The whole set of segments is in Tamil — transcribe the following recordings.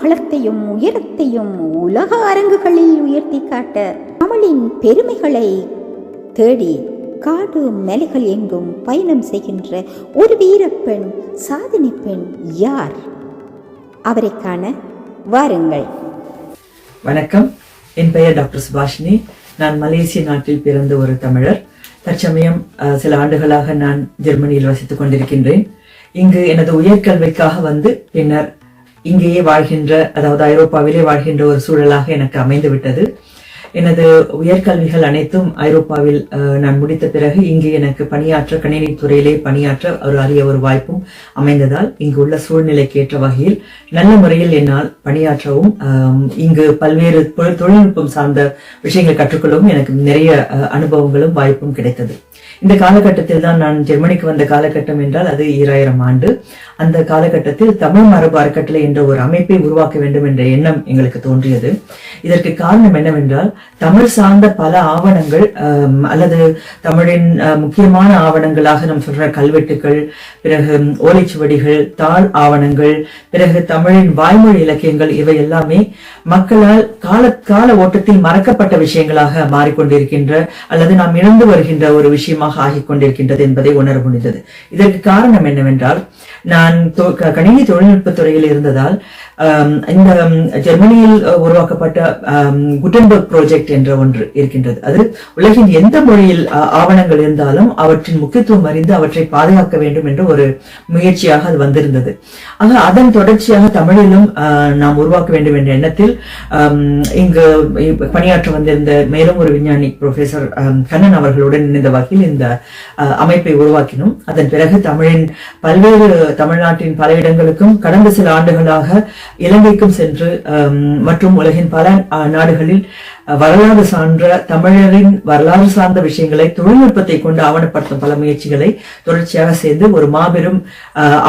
அகலத்தையும் உயரத்தையும் உலக அரங்குகளில் உயர்த்தி காட்ட தமிழின் பெருமைகளை தேடி காடு மலைகள் எங்கும் பயணம் செய்கின்ற ஒரு வீரப்பெண் சாதனை பெண் யார்? அவரை காண வாருங்கள். வணக்கம். என் பெயர் டாக்டர் சுபாஷினி. நான் மலேசிய நாட்டில் பிறந்த ஒரு தமிழர். தற்சமயம் சில ஆண்டுகளாக நான் ஜெர்மனியில் வசித்துக் கொண்டிருக்கின்றேன். இங்கு எனது உயர்கல்விக்காக வந்து பின்னர் இங்கேயே வாழ்கின்ற அதாவது ஐரோப்பாவிலே வாழ்கின்ற ஒரு சூழலாக எனக்கு அமைந்து விட்டது எனது உயர்கல்விகள் அனைத்தும் ஐரோப்பாவில் அஹ், நான் முடித்த பிறகு இங்கு எனக்கு பணியாற்ற கணினி துறையிலே பணியாற்ற ஒரு அரிய ஒரு வாய்ப்பும் அமைந்ததால் இங்கு உள்ள சூழ்நிலைக்கு ஏற்ற வகையில் நல்ல முறையில் என்னால் பணியாற்றவும் இங்கு பல்வேறு தொழில்நுட்பம் சார்ந்த விஷயங்களை கற்றுக்கொள்ளவும் எனக்கு நிறைய அஹ், அனுபவங்களும் வாய்ப்பும் கிடைத்தது. இந்த காலகட்டத்தில் தான் நான் ஜெர்மனிக்கு வந்த காலகட்டம் என்றால் அது ஈராயிரம் ஆண்டு. அந்த காலகட்டத்தில் தமிழ் மரபு அறக்கட்டளை என்ற ஒரு அமைப்பை உருவாக்க வேண்டும் என்ற எண்ணம் எங்களுக்கு தோன்றியது. இதற்கு காரணம் என்னவென்றால் தமிழ் சார்ந்த பல ஆவணங்கள் அல்லது தமிழின் முக்கியமான ஆவணங்களாக நாம் சொல்ற கல்வெட்டுகள் பிறகு ஓலைச்சுவடிகள் தாள் ஆவணங்கள் பிறகு தமிழின் வாய்மொழி இலக்கியங்கள் இவை எல்லாமே மக்களால் கால கால ஓட்டத்தில் மறக்கப்பட்ட விஷயங்களாக மாறிக்கொண்டிருக்கின்ற அல்லது நாம் இழந்து வருகின்ற ஒரு விஷயமாக ஆகிக் கொண்டிருக்கின்றது என்பதை உணர முடிந்தது. இதற்கு காரணம் என்னவென்றால் நான் கணினி தொழில்நுட்பத் துறையில் இருந்ததால் இந்த ஜெர்மனியில் உருவாக்கப்பட்ட குட்டன்பர்க் ப்ராஜெக்ட் என்ற ஒன்று இருக்கின்றது. அது உலகின் எந்த மொழியில் ஆவணங்கள் இருந்தாலும் அவற்றின் முக்கியத்துவம் அறிந்து அவற்றை பாதுகாக்க வேண்டும் என்ற ஒரு முயற்சியாக அது வந்திருந்தது. ஆக அதன் தொடர்ச்சியாக தமிழிலும் நாம் உருவாக்க வேண்டும் என்ற எண்ணத்தில் இங்கு பணியாற்ற வந்திருந்த மேலும் ஒரு விஞ்ஞானி ப்ரொஃபசர் கண்ணன் அவர்களுடன் இணைந்த வகையில் இந்த அஹ், அமைப்பை உருவாக்கினோம். அதன் பிறகு தமிழின் பல்வேறு தமிழ்நாட்டின் பல இடங்களுக்கும் கடந்த சில ஆண்டுகளாக இலங்கைக்கும் சென்று மற்றும் உலகின் பல நாடுகளில் வரலாறு சான்ற தமிழரின் வரலாறு சார்ந்த விஷயங்களை தொழில்நுட்பத்தை கொண்டு ஆவணப்படுத்தும் பல முயற்சிகளை தொடர்ச்சியாக சேர்ந்து ஒரு மாபெரும்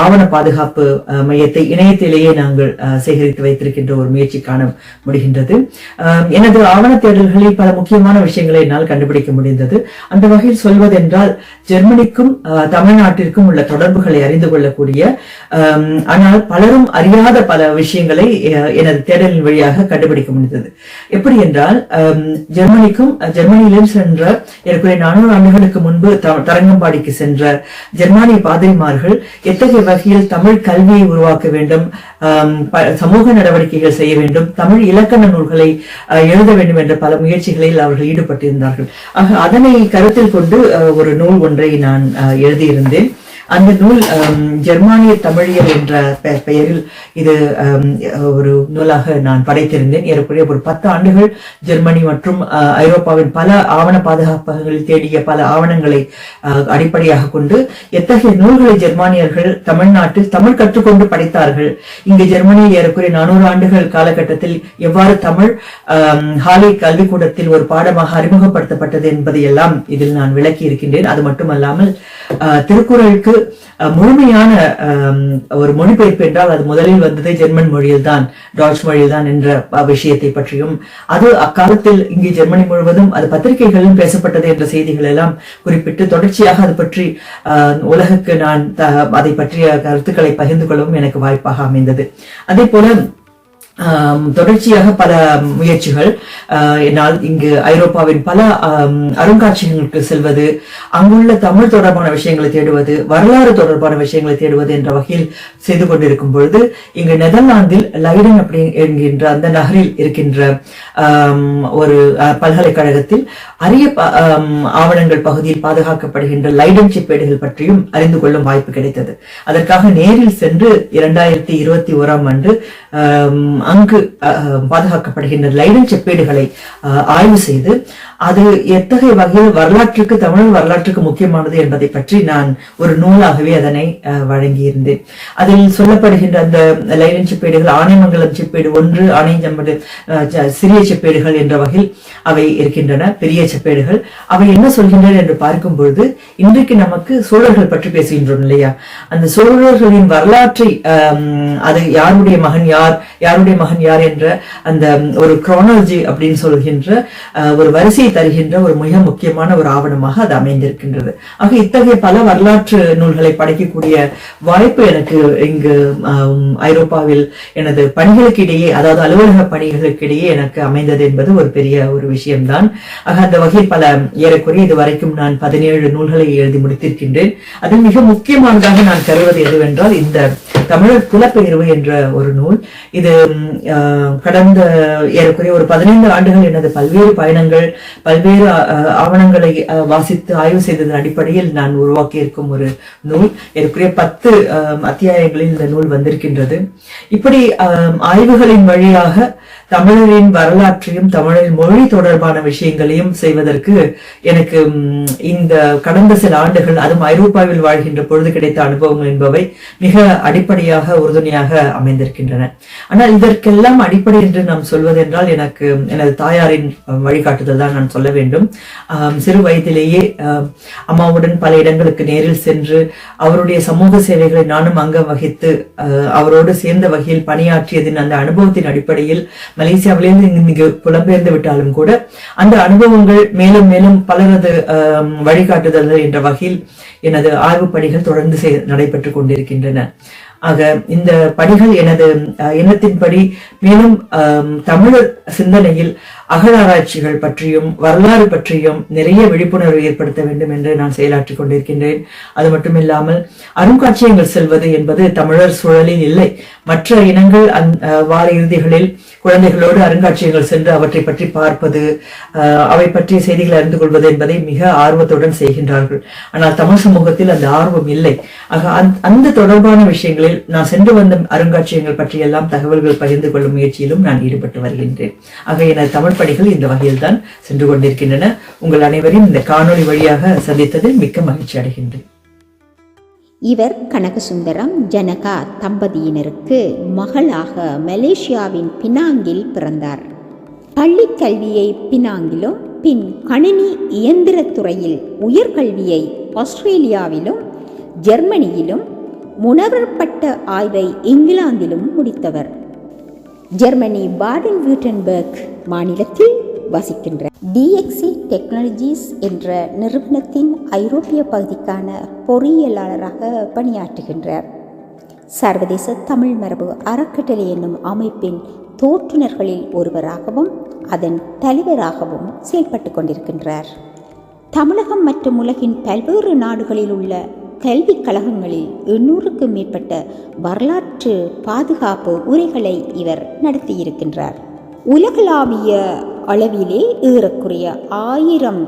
ஆவண பாதுகாப்பு அஹ், மையத்தை இணையத்திலேயே நாங்கள் அஹ், சேகரித்து வைத்திருக்கின்ற ஒரு முயற்சி காண முடிகின்றது. எனது ஆவண தேடல்களில் பல முக்கியமான விஷயங்களை என்னால் கண்டுபிடிக்க முடிந்தது. அந்த வகையில் சொல்வதென்றால் ஜெர்மனிக்கும் தமிழ்நாட்டிற்கும் உள்ள தொடர்புகளை அறிந்து கொள்ளக்கூடிய ஆனால் பலரும் அறியாத பல விஷயங்களை அஹ், எனது தேடலின் வழியாக கண்டுபிடிக்க முடிந்தது. எப்படி என்றால் ஜெர்மனிக்கும் ஜெர்மனியிலும் சென்ற ஏற்கனவே நானூறு ஆண்டுகளுக்கு முன்பு த- தரங்கம்பாடிக்கு சென்ற ஜெர்மானிய பாதிரிமார்கள் எத்தகைய வகையில் தமிழ் கல்வியை உருவாக்க வேண்டும் சமூக நடவடிக்கைகள் செய்ய வேண்டும் தமிழ் இலக்கண நூல்களை அஹ், எழுத வேண்டும் என்ற பல முயற்சிகளில் அவர்கள் ஈடுபட்டிருந்தார்கள். ஆக அதனை கருத்தில் கொண்டு ஒரு நூல் ஒன்றை நான் அஹ், எழுதியிருந்தேன். அந்த நூல் ஜெர்மானிய தமிழியல் என்ற பெயரில் இது ஒரு நூலாக நான் படைத்திருந்தேன். ஏறக்குறைய ஒரு பத்து ஆண்டுகள் ஜெர்மனி மற்றும் ஐரோப்பாவின் பல ஆவண பாதுகாப்பகங்களில் தேடிய பல ஆவணங்களை அடிப்படையாக கொண்டு எத்தகைய நூல்களை ஜெர்மானியர்கள் தமிழ்நாட்டில் தமிழ் கற்றுக்கொண்டு படைத்தார்கள்? இங்கு ஜெர்மனியில் ஏறக்குறைய நானூறு ஆண்டுகள் காலகட்டத்தில் எவ்வாறு தமிழ் ஆம், ஹாலை கல்விக்கூடத்தில் ஒரு பாடமாக அறிமுகப்படுத்தப்பட்டது என்பதையெல்லாம் இதில் நான் விளக்கி இருக்கின்றேன் அது மட்டுமல்லாமல் ஆஹ், திருக்குறளுக்கு முழுமையான ஒரு மொழிபெயர்ப்பு என்றால் அது முதலில் வந்தது ஜெர்மன் மொழியில்தான் டாச் மொழியில்தான் என்ற விஷயத்தை பற்றியும் அது அக்காலத்தில் இங்கே ஜெர்மனி முழுவதும் அது பத்திரிகைகளிலும் பேசப்பட்டது என்ற செய்திகள் எல்லாம் குறிப்பிட்டு தொடர்ச்சியாக அது பற்றி ஆஹ், உலகுக்கு நான் அதை பற்றிய கருத்துக்களை பகிர்ந்து கொள்ளவும் எனக்கு வாய்ப்பாக அமைந்தது. அதே போல தொடர்ச்சியாக பல முயற்சிகள் ஆஹ், என்னால் இங்கு ஐரோப்பாவின் பல அருங்காட்சியகங்களுக்கு செல்வது அங்குள்ள தமிழ் தொடர்பான விஷயங்களை தேடுவது வரலாறு தொடர்பான விஷயங்களை தேடுவது என்ற வகையில் செய்து கொண்டிருக்கும் பொழுது இங்கு நெதர்லாந்தில் லைடன் அப்படி என்கின்ற அந்த நகரில் இருக்கின்ற ஒரு அஹ், பல்கலைக்கழகத்தில் அரிய ஆவணங்கள் பகுதியில் பாதுகாக்கப்படுகின்ற லைடன் செப்பேடுகள் பற்றியும் அறிந்து கொள்ளும் வாய்ப்பு கிடைத்தது. அதற்காக நேரில் சென்று இரண்டாயிரத்தி இருபத்தி ஓராம் ஆண்டு அங்கு அஹ், பாதுகாக்கப்படுகின்ற லைடன் செப்பேடுகளை அஹ், ஆய்வு செய்து அது எத்தகைய வகையில் வரலாற்றுக்கு தமிழ் வரலாற்றுக்கு முக்கியமானது என்பதை பற்றி நான் ஒரு நூலாகவே அதனை வழங்கியிருந்தேன். அதில் சொல்லப்படுகின்ற அந்த லைடன் செப்பேடுகள் ஆனைமங்கலம் செப்பேடு ஒன்று ஆனையம்படு சிறிய செப்பேடுகள் என்ற வகையில் அவை இருக்கின்றன பெரிய செப்பேடுகள். அவை என்ன சொல்கின்றன என்று பார்க்கும் பொழுது இன்றைக்கு நமக்கு சோழர்கள் பற்றி பேசுகின்றோம் இல்லையா? அந்த சோழர்களின் வரலாற்றை அது யாருடைய மகன் யார் யாருடைய மகன் யார் என்ற அந்த ஒரு குரோனாலஜி அப்படின்னு சொல்கின்ற ஒரு வரிசை தருகின்ற ஒரு மிக முக்கியமான ஒரு ஆவணமாக அது அமைந்திருக்கின்றது. ஆக இத்தகைய பல வரலாற்று நூல்களை படைக்கக்கூடிய வாய்ப்பு எனக்கு இங்கு ஐரோப்பாவில் எனது பணிகளுக்கு இடையே அதாவது அலுவலக பணிகளுக்கு இடையே எனக்கு அமைந்தது என்பது ஒரு பெரிய ஒரு விஷயம்தான். ஆக அந்த வகையில் பல ஏறக்குறைய இதுவரைக்கும் நான் பதினேழு நூல்களை எழுதி முடித்திருக்கின்றேன். அதில் மிக முக்கியமானதாக நான் கருவது எதுவென்றால் இந்த தமிழர் புலப்பெயர்வு என்ற ஒரு நூல். இது ஆஹ், கடந்த ஏறக்குறைய ஒரு பதினைந்து ஆண்டுகள் எனது பல்வேறு பயணங்கள் பல்வேறு ஆஹ், ஆவணங்களை வாசித்து ஆய்வு செய்ததன் அடிப்படையில் நான் உருவாக்கியிருக்கும் ஒரு நூல். ஏறக்குறைய பத்து அத்தியாயங்களில் இந்த நூல் வந்திருக்கின்றது. இப்படி ஆஹ், ஆய்வுகளின் வழியாக தமிழரின் வரலாற்றையும் தமிழின் மொழி தொடர்பான விஷயங்களையும் செய்வதற்கு எனக்கு இந்த கடந்த சில ஆண்டுகள் அதுவும் ஐரோப்பாவில் வாழ்கின்ற பொழுது கிடைத்த அனுபவங்கள் என்பவை மிக அடிப்படையாக உறுதுணையாக அமைந்திருக்கின்றன. ஆனால் இதற்கெல்லாம் அடிப்படை என்று நாம் சொல்வதென்றால் எனக்கு எனது தாயாரின் வழிகாட்டுதல் தான் நான் சொல்ல வேண்டும். சிறு வயதிலேயே அம்மாவுடன் பல இடங்களுக்கு நேரில் சென்று அவருடைய சமூக சேவைகளை நானும் அங்கம் வகித்து அஹ், அவரோடு சேர்ந்த வகையில் பணியாற்றியதின் அந்த அனுபவத்தின் அடிப்படையில் மலேசியாவிலிருந்து இங்கு புலம்பெயர்ந்து விட்டாலும் கூட அந்த அனுபவங்கள் மேலும் மேலும் பலரது ஆம், வழிகாட்டுதல்கள் என்ற வகையில் எனது ஆய்வுப் பணிகள் தொடர்ந்து செய்- நடைபெற்றுக் கொண்டிருக்கின்றன. ஆக இந்த பணிகள் எனது எண்ணத்தின்படி மேலும் தமிழர் சிந்தனையில் அகழாராய்ச்சிகள் பற்றியும் வரலாறு பற்றியும் நிறைய விழிப்புணர்வு ஏற்படுத்த வேண்டும் என்று நான் செயலாற்றிக் கொண்டிருக்கின்றேன். அது மட்டுமில்லாமல் அருங்காட்சியகங்கள் செல்வது என்பது தமிழர் சூழலில் இல்லை. மற்ற இனங்கள் அந் அஹ், வார இறுதிகளில் குழந்தைகளோடு அருங்காட்சியகங்கள் சென்று அவற்றை பற்றி பார்ப்பது அவை பற்றிய செய்திகளை அறிந்து கொள்வது என்பதை மிக ஆர்வத்துடன் செய்கின்றார்கள். ஆனால் தமிழ் சமூகத்தில் அந்த ஆர்வம் இல்லை. ஆக அந் அந்த தொடர்பான விஷயங்களில் இதில் நான் சென்று வந்த அருங்காட்சியகங்கள் பற்றியெல்லாம் தகவல்கள் பகிர்ந்து கொள்ளும் முயற்சியிலும் நான் ஈடுபட்டு வருகின்றேன். ஆக எனது தமிழ் பணிகள் இந்த வகையில் தான் சென்று கொண்டிருக்கின்றன. உங்கள் அனைவரையும் இந்த காணொலி வழியாக சந்தித்ததில் மிக்க மகிழ்ச்சி அடைகின்றேன். இவர் கனகசுந்தரம் ஜனகா தம்பதியினருக்கு மகளாக மலேசியாவின் பினாங்கில் பிறந்தார். பள்ளி கல்வியை பினாங்கிலும் பின் கணினி இயந்திரத்துறையில் உயர்கல்வியை ஆஸ்திரேலியாவிலும் ஜெர்மனியிலும் முனைவர் பட்ட ஆய்வை இங்கிலாந்திலும் முடித்தவர். ஜெர்மனி பாடன் வியூட்டன்பர்க் மாநிலத்தில் வசிக்கின்ற டிஎக்சி டெக்னாலஜிஸ் என்ற நிறுவனத்தின் ஐரோப்பிய பகுதிக்கான பொறியியலாளராக பணியாற்றுகின்றார். சர்வதேச தமிழ் மரபு அறக்கட்டளை என்னும் அமைப்பின் தோற்றுநர்களில் ஒருவராகவும் அதன் தலைவராகவும் செயல்பட்டு கொண்டிருக்கின்றார். தமிழகம் மற்றும் உலகின் பல்வேறு நாடுகளில் உள்ள கல்விக் கழகங்களில் எண்ணூறுக்கும் மேற்பட்ட வரலாற்று பாதுகாப்பு உரைகளை இவர் நடத்தியிருக்கின்றார். உலகளாவிய அளவிலே ஏறக்குறைய ஆயிரம்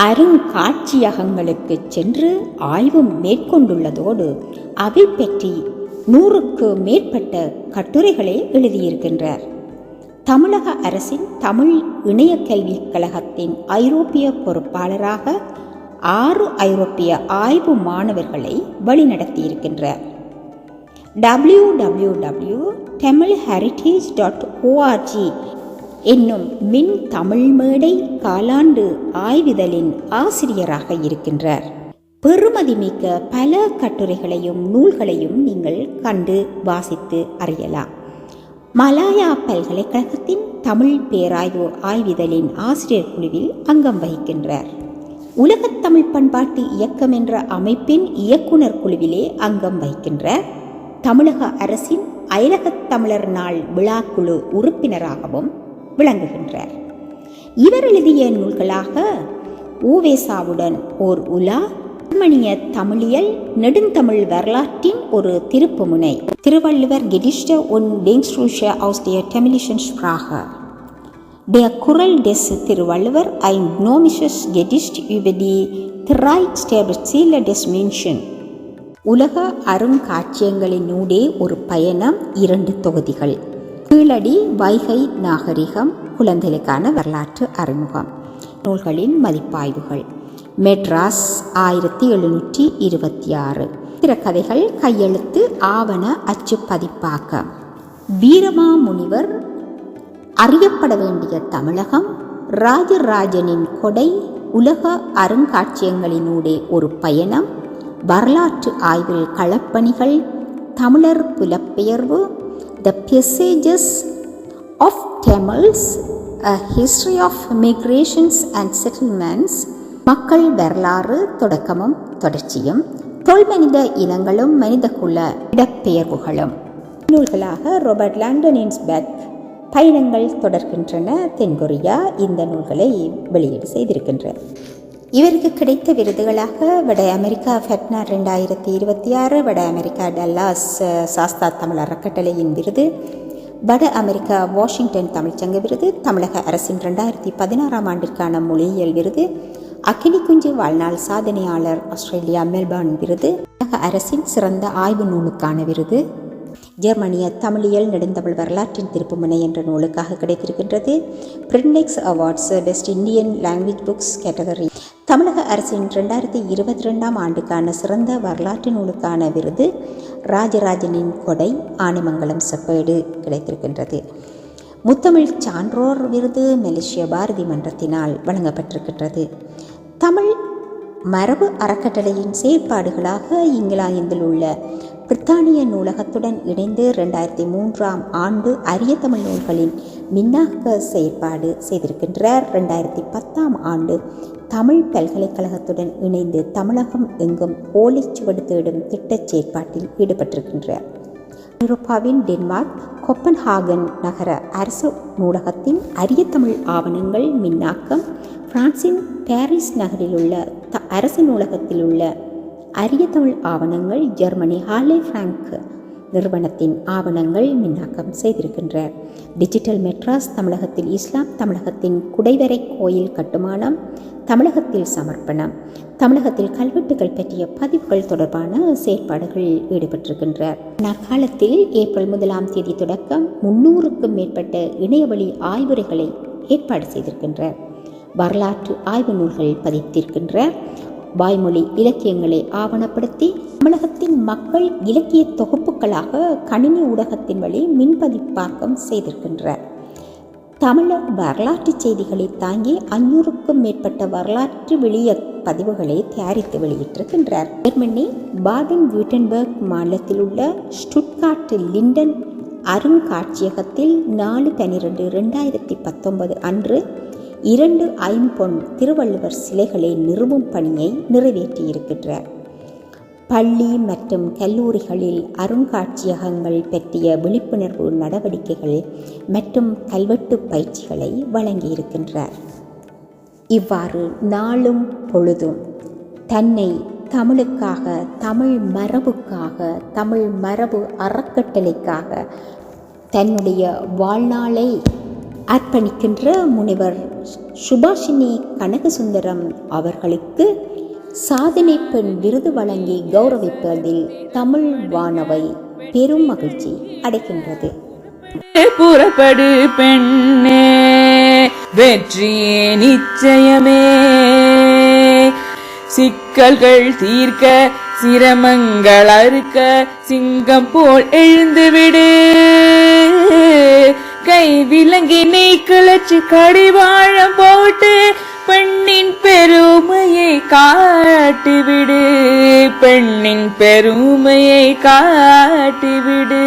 அருங்காட்சியகங்களுக்கு சென்று ஆய்வு மேற்கொண்டுள்ளதோடு அவை பற்றி நூறுக்கு மேற்பட்ட கட்டுரைகளை எழுதியிருக்கின்றார். தமிழக அரசின் தமிழ் இணைய கல்விக் கழகத்தின் ஐரோப்பிய பொறுப்பாளராக ஆறு ஐரோப்பிய ஆய்வு மாணவர்களை வழிநடத்தியிருக்கின்றார் W W W Tamil heritage dot O R G என்னும் மின் தமிழ் மேடை காலாண்டு ஆய்விதழின் ஆசிரியராக இருக்கின்றார். பெறுமதிமிக்க பல கட்டுரைகளையும் நூல்களையும் நீங்கள் கண்டு வாசித்து அறியலாம். மலாயா பல்கலைக்கழகத்தின் தமிழ் பேராய்வு ஆய்விதழின் ஆசிரியர் குழுவில் அங்கம் வகிக்கின்றார். உலகத் தமிழ் பண்பாட்டு இயக்கம் என்ற அமைப்பின் இயக்குனர் குழுவிலே அங்கம் வகிக்கின்ற தமிழக அரசின் அயலகத் தமிழர் நாள் விழாக்குழு உறுப்பினராகவும் விளங்குகின்றார். இவர் எழுதிய நூல்களாக ஊவேசாவுடன் ஓர் உலா ஜெர்மனிய தமிழியல் நெடுந்தமிழ் வரலாற்றின் ஒரு திருப்புமுனை. திருவள்ளுவர் கெடிஷ்ட ஒன் டெங்ஸ்ட்ரூஷ ஆஸ்டிய டெமிலிஷன் தமிழிஷன் Der Kural des Thiruvalluvar ein gnomisches Gedicht über die drei Sterbeziele des Menschen. உலக அருங்காட்சியங்களினூடே ஒரு பயணம் இரண்டு தொகுதிகள். கீழடி வைகை நாகரிகம் குழந்தைகளுக்கான வரலாற்று அறிமுகம். நூல்களின் மதிப்பாய்வுகள். மெட்ராஸ் ஆயிரத்தி எழுநூற்றி இருபத்தி ஆறு. திறக்கதைகள் கையெழுத்து ஆவண அச்சு பதிப்பாக்கம். வீரமா முனிவர் அறியப்பட வேண்டிய தமிழகம் ராஜராஜனின் கொடை உலக அருங்காட்சியங்களினூடே ஒரு பயணம் வரலாற்று ஆய்வில் களப்பணிகள் தமிழர் புலப்பெயர்வு the passages of Tamils a history of migrations and settlements மக்கள் வரலாறு தொடக்கமும் தொடர்ச்சியும் தொல்மனித இனங்களும் மனிதக்குள்ள இடப்பெயர்வுகளும். நூல்களாக ராபர்ட் லாண்டனின்ஸ் பேக் பயணங்கள் தொடர்கின்றன. தென்கொரியா இந்த நூல்களை வெளியீடு செய்திருக்கின்றது. இவருக்கு கிடைத்த விருதுகளாக வட அமெரிக்கா ஃபெட்னா ரெண்டாயிரத்தி இருபத்தி ஆறு வட அமெரிக்கா டல்லாஸ் சாஸ்தா தமிழ் அறக்கட்டளையின் விருது வட அமெரிக்கா வாஷிங்டன் தமிழ்ச்சங்க விருது தமிழக அரசின் ரெண்டாயிரத்தி பதினாறாம் ஆண்டிற்கான மொழியியல் விருது அக்கினி குஞ்சு வாழ்நாள் சாதனையாளர் ஆஸ்திரேலியா மெல்பர்ன் விருது தமிழக அரசின் சிறந்த ஆய்வு நூலுக்கான விருது ஜெர்மனிய தமிழியல் நெடுந்தமிழ் வரலாற்றின் திருப்புமுனை என்ற நூலுக்காக கிடைத்திருக்கின்றது. Printex awards best Indian language books category தமிழக அரசின் ரெண்டாயிரத்தி இருபத்தி ரெண்டாம் ஆண்டுக்கான சிறந்த வரலாற்று நூலுக்கான விருது ராஜராஜனின் கொடை ஆணிமங்கலம் செப்பேடு கிடைத்திருக்கின்றது. முத்தமிழ் சான்றோர் விருது மலேசிய பாரதி மன்றத்தினால் வழங்கப்பட்டிருக்கின்றது. தமிழ் மரபு அறக்கட்டளையின் செயற்பாடுகளாக இங்கிலாந்தில் உள்ள பிரித்தானிய நூலகத்துடன் இணைந்து ரெண்டாயிரத்தி மூன்றாம் ஆண்டு அரிய தமிழ் நூல்களின் மின்னாக்க செயற்பாடு செய்திருக்கின்றார். ரெண்டாயிரத்தி பத்தாம் ஆண்டு தமிழ் பல்கலைக்கழகத்துடன் இணைந்து தமிழகம் எங்கும் ஓலைச்சுவடு தேடும் திட்டச் செயற்பாட்டில் ஈடுபட்டிருக்கின்றார். ஐரோப்பாவின் டென்மார்க் கொப்பன்ஹாகன் நகர அரசு நூலகத்தின் அரிய தமிழ் ஆவணங்கள் மின்னாக்கம் பிரான்சின் பாரிஸ் நகரில் உள்ள த அரசு நூலகத்தில் உள்ள அரிய தமிழ் ஆவணங்கள் ஜெர்மனி ஹாலே ஃப்ராங்க் நிறுவனத்தின் ஆவணங்கள் மின்னாக்கம் செய்திருக்கின்ற. டிஜிட்டல் மெட்ராஸ் தமிழகத்தில் இஸ்லாம் தமிழகத்தின் குடைவரை கோயில் கட்டுமானம் தமிழகத்தில் சமர்ப்பணம் தமிழகத்தில் கல்வெட்டுகள் பற்றிய பதிவுகள் தொடர்பான செயற்பாடுகள் ஈடுபட்டிருக்கின்றார் நற்காலத்தில் ஏப்ரல் முதலாம் தேதி தொடக்கம் முன்னூறுக்கும் மேற்பட்ட இணையவழி ஆய்வுரைகளை ஏற்பாடு செய்திருக்கின்றார் வரலாற்று ஆய்வு நூல்கள் பதித்திருக்கின்ற. வாய்மொழி இலக்கியங்களை ஆவணப்படுத்தி தமிழகத்தின் மக்கள் இலக்கிய தொகுப்புகளாக கணினி ஊடகத்தின் வழி மின்பதிப்பாக்கம் செய்திருக்கின்றார் தமிழர் வரலாற்று செய்திகளை தாங்கி அஞ்சூறுக்கும் மேற்பட்ட வரலாற்று வெளிய பதிவுகளை தயாரித்து வெளியிட்டிருக்கின்றார். ஜெர்மனி பாடன் வியூட்டன்பர்க் மாநிலத்தில் உள்ள ஸ்டுட்கார்ட் லிண்டன் அருங்காட்சியகத்தில் நாலு பனிரெண்டு ரெண்டாயிரத்தி பத்தொன்பது அன்று இரண்டு ஐம்பொன் திருவள்ளுவர் சிலைகளை நிறுவும் பணியை நிறைவேற்றியிருக்கின்றார். பள்ளி மற்றும் கல்லூரிகளில் அருங்காட்சியகங்கள் பற்றிய விழிப்புணர்வு நடவடிக்கைகள் மற்றும் கல்வெட்டு பயிற்சிகளை வழங்கியிருக்கின்றார். இவ்வாறு நாளும் பொழுதும் தன்னை தமிழுக்காக தமிழ் மரபுக்காக தமிழ் மரபு அறக்கட்டளைக்காக தன்னுடைய வாழ்நாளை அர்ப்பணிக்கின்ற முனிவர் சுபாஷினி கனகசுந்தரம் அவர்களுக்கு சாதனை பெண் விருது வழங்கி கௌரவிப்பதில் தமிழ் வானவை பெரும் மகிழ்ச்சி அடைகின்றது. புறப்படு பெண்ணே. வெற்றியே நிச்சயமே. சிக்கல்கள் தீர்க்க சிரமங்கள் அறுக்க சிங்கம் போல் எழுந்துவிடு. கை விலங்கினை கிளச்சு கடிவாழம் போட்டு பெண்ணின் பெருமையை காட்டிவிடு. பெண்ணின் பெருமையை காட்டிவிடு.